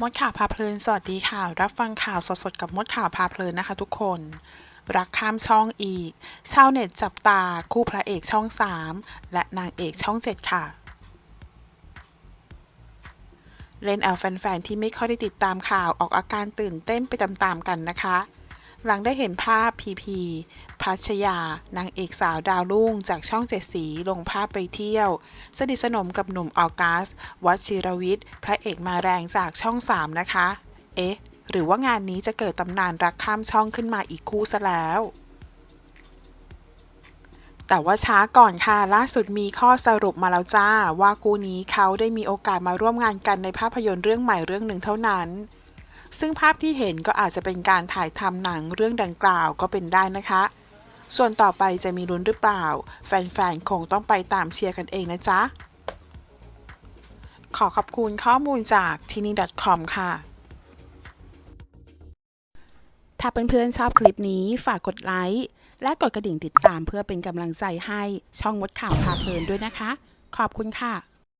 มดข่าวพาเพลิน สวัสดีค่ะ รับฟังข่าวสดๆกับมดข่าวพาเพลินนะคะทุกคน รักข้ามช่องอีก ชาวเน็ตจับตาคู่พระเอกช่อง 3 และนางเอกช่อง 7 ค่ะ เล่นเอาแฟนๆ ที่ไม่ค่อยได้ติดตามข่าวออกอาการตื่นเต้นไปตามๆกันนะคะ หลังได้เห็นภาพพีพี พัชยานางเอกสาวดาวรุ่งจากช่องเจ็ดสีลงภาพไปเที่ยว สนิทสนมกับหนุ่มออกัสวัชิรวิทย์พระเอกมาแรงจากช่อง3นะคะ เอ๊ะ หรือว่างานนี้จะเกิดตำนานรักข้ามช่องขึ้นมาอีกคู่ซะแล้วแต่ว่าช้าก่อนค่ะ ล่าสุดมีข้อสรุปมาแล้วจ้า ว่าคู่นี้เขาได้มีโอกาสมาร่วมงานกันในภาพยนตร์เรื่องใหม่เรื่องหนึ่งเท่านั้น ซึ่งภาพที่เห็นก็อาจจะเป็นการถ่ายทำหนังเรื่องดังกล่าวก็เป็นได้นะคะ ส่วนต่อไปจะมีลุ้นหรือเปล่า แฟนๆ คงต้องไปตามเชียร์กันเองนะจ๊ะ ขอขอบคุณข้อมูลจากที่นี่ .com ค่ะ ถ้าเพื่อนๆชอบคลิปนี้ฝากกดไลค์ และกดกระดิ่งติดตามเพื่อเป็นกำลังใจให้ช่องมดข่าวพาเพลินด้วยนะคะ ขอบคุณค่ะ